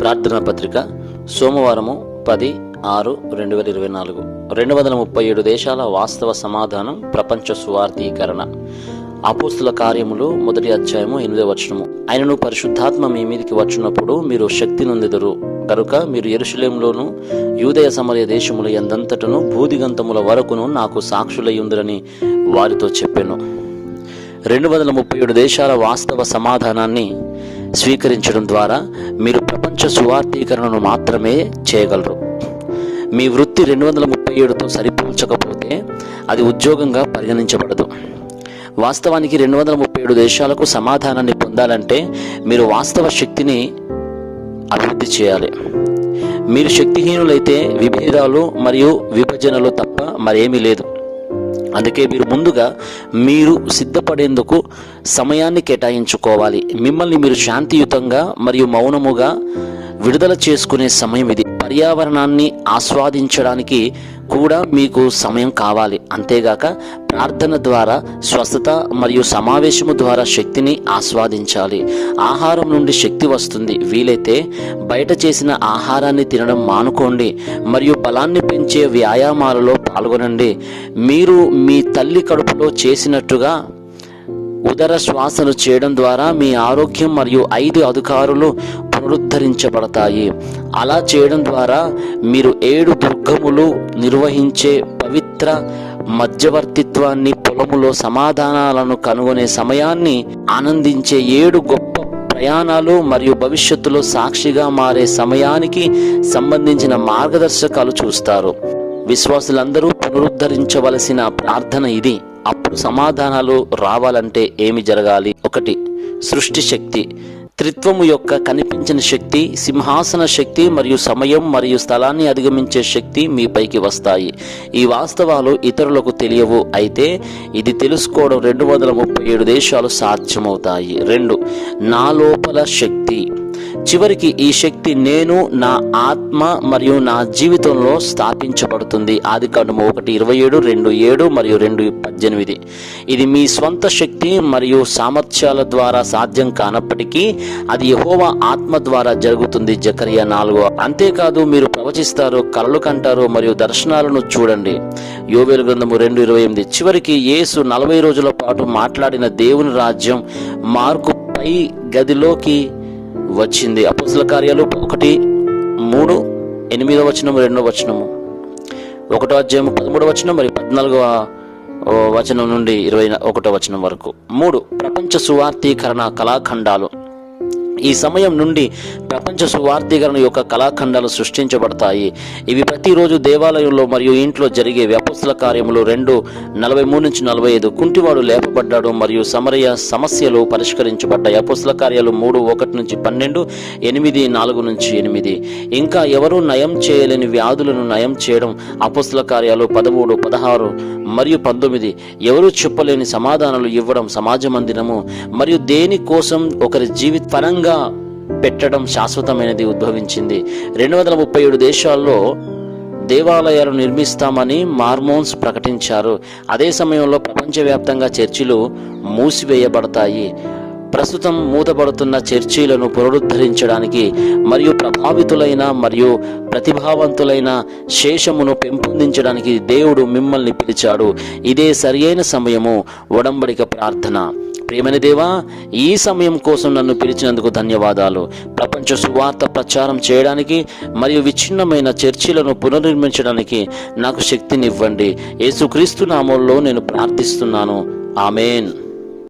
ప్రార్థనా పత్రిక సోమవారము పది ఆరు రెండు వేల ఇరవై నాలుగు. రెండు వందల ముప్పై ఏడు దేశాల వాస్తవ సమాధానం ప్రపంచ సువార్థీకరణ. అపోస్తుల కార్యములు మొదటి అధ్యాయము ఎనిమిదవ వచనము. ఆయనను పరిశుద్ధాత్మ మీ మీదికి వచ్చినప్పుడు మీరు శక్తి నొందెదరు. కనుక మీరు ఎరుషులేంలోను యూదయ సమరయ దేశముల ఎందంతటను భూదిగంతముల వరకును నాకు సాక్షులై ఉందిరని వారితో చెప్పాను. రెండు వందల ముప్పై ఏడు దేశాల వాస్తవ సమాధానాన్ని స్వీకరించడం ద్వారా మీరు ప్రపంచ సువార్థీకరణను మాత్రమే చేయగలరు. మీ వృత్తి రెండు వందల ముప్పై ఏడుతో సరిపోల్చకపోతే అది ఉద్యోగంగా పరిగణించబడదు. వాస్తవానికి రెండు వందల ముప్పై ఏడు దేశాలకు సమాధానాన్ని పొందాలంటే మీరు వాస్తవ శక్తిని అభివృద్ధి చేయాలి. మీరు శక్తిహీనులైతే విభేదాలు మరియు విభజనలు తప్ప మరేమీ లేదు. అందుకే మీరు ముందుగా మీరు సిద్ధపడేందుకు సమయాన్ని కేటాయించుకోవాలి. మిమ్మల్ని మీరు శాంతియుతంగా మరియు మౌనముగా విడుదల చేసుకునే సమయం ఇది. పర్యావరణాన్ని ఆస్వాదించడానికి కూడా మీకు సమయం కావాలి. అంతేగాక ప్రార్థన ద్వారా స్వస్థత మరియు సమావేశము ద్వారా శక్తిని ఆస్వాదించాలి. ఆహారం నుండి శక్తి వస్తుంది. వీలైతే బయట చేసిన ఆహారాన్ని తినడం మానుకోండి మరియు బలాన్ని పెంచే వ్యాయామాలలో పాల్గొనండి. మీరు మీ తల్లి కడుపులో చేసినట్టుగా ఉదర శ్వాసను చేయడం ద్వారా మీ ఆరోగ్యం మరియు ఐదు అధికారులు పునరుద్ధరించబడతాయి. అలా చేయడం ద్వారా మీరు ఏడు దుర్గములు నిర్వహించే పవిత్ర మధ్యవర్తిత్వాన్ని పొలములో సమాధానాలను కనుగొనే సమయాన్ని ఆనందించే ఏడు గొప్ప ప్రయాణాలు మరియు భవిష్యత్తులో సాక్షిగా మారే సమయానికి సంబంధించిన మార్గదర్శకాలు చూస్తారు. విశ్వాసులందరూ పునరుద్ధరించవలసిన ప్రార్థన ఇది. అప్పుడు సమాధానాలు రావాలంటే ఏమి జరగాలి? ఒకటి సృష్టి శక్తి. త్రిత్వము యొక్క కనిపించిన శక్తి సింహాసన శక్తి మరియు సమయం మరియు స్థలాన్ని అధిగమించే శక్తి మీపైకి వస్తాయి. ఈ వాస్తవాలు ఇతరులకు తెలియవు. అయితే ఇది తెలుసుకోవడం రెండు వందల ముప్పై ఏడు దేశాలు సాధ్యమవుతాయి. రెండు నా లోపల శక్తి. చివరికి ఈ శక్తి నేను నా ఆత్మ మరియు నా జీవితంలో స్థాపించబడుతుంది. ఆది కాండము ఒకటి ఇరవై ఏడు రెండు ఏడు మరియు రెండు పద్దెనిమిది. ఇది మీ స్వంత శక్తి మరియు సామర్థ్యాల ద్వారా సాధ్యం కానప్పటికీ అది యహోవా ఆత్మ ద్వారా జరుగుతుంది. జకరియా నాలుగు. అంతేకాదు మీరు ప్రవచిస్తారు కలలు కంటారు మరియు దర్శనాలను చూడండి. యోవేలు గ్రంథము రెండు ఇరవై ఎనిమిది. చివరికి యేసు నలభై రోజుల పాటు మాట్లాడిన దేవుని రాజ్యం మార్కు పై గదిలోకి వచ్చింది. అపోసల కార్యాలు ఒకటి మూడు ఎనిమిదో వచనము రెండో వచనము. ఒకటో అధ్యాయం పదమూడో వచనం మరియు పద్నాలుగవ వచనం నుండి ఇరవై ఒకటో వచనం వరకు. మూడు ప్రపంచ సువార్థీకరణ కళాఖండాలు. ఈ సమయం నుండి ప్రపంచ సువార్థీకరణ యొక్క కళాఖండాలు సృష్టించబడతాయి. ఇవి ప్రతిరోజు దేవాలయంలో మరియు ఇంట్లో జరిగే వ్యపస్తుల కార్యములు రెండు నలభై మూడు నుంచి నలభై ఐదు. కుంటివాడు లేపబడ్డాడు మరియు సమరయ సమస్యలు పరిష్కరించబడ్డాయి. అపుస్తుల కార్యాలు మూడు ఒకటి నుంచి పన్నెండు ఎనిమిది నాలుగు నుంచి ఎనిమిది. ఇంకా ఎవరూ నయం చేయలేని వ్యాధులను నయం చేయడం అపుస్తుల కార్యాలు పదమూడు పదహారు మరియు పంతొమ్మిది. ఎవరూ చెప్పలేని సమాధానాలు ఇవ్వడం సమాజ మందిరము మరియు దేని కోసం ఒకరి జీవిత పరంగా పెట్టడం శాశ్వతమైనది ఉద్భవించింది. రెండు వందల ముప్పై ఏడు దేశాల్లో దేవాలయాలు నిర్మిస్తామని మార్మోన్స్ ప్రకటించారు. అదే సమయంలో ప్రపంచవ్యాప్తంగా చర్చిలు మూసివేయబడతాయి. ప్రస్తుతం మూతపడుతున్న చర్చీలను పునరుద్ధరించడానికి మరియు ప్రభావితులైన మరియు ప్రతిభావంతులైన శేషమును పెంపొందించడానికి దేవుడు మిమ్మల్ని పిలిచాడు. ఇదే సరియైన సమయము. ఒడంబడిక ప్రార్థన. ప్రియమైన దేవా ఈ సమయం కోసం నన్ను పిలిచినందుకు ధన్యవాదాలు. ప్రపంచ సువార్త ప్రచారం చేయడానికి మరియు విచ్ఛిన్నమైన చర్చిలను పునర్నిర్మించడానికి నాకు శక్తినివ్వండి. యేసుక్రీస్తు నామంలో నేను ప్రార్థిస్తున్నాను. ఆమెన్.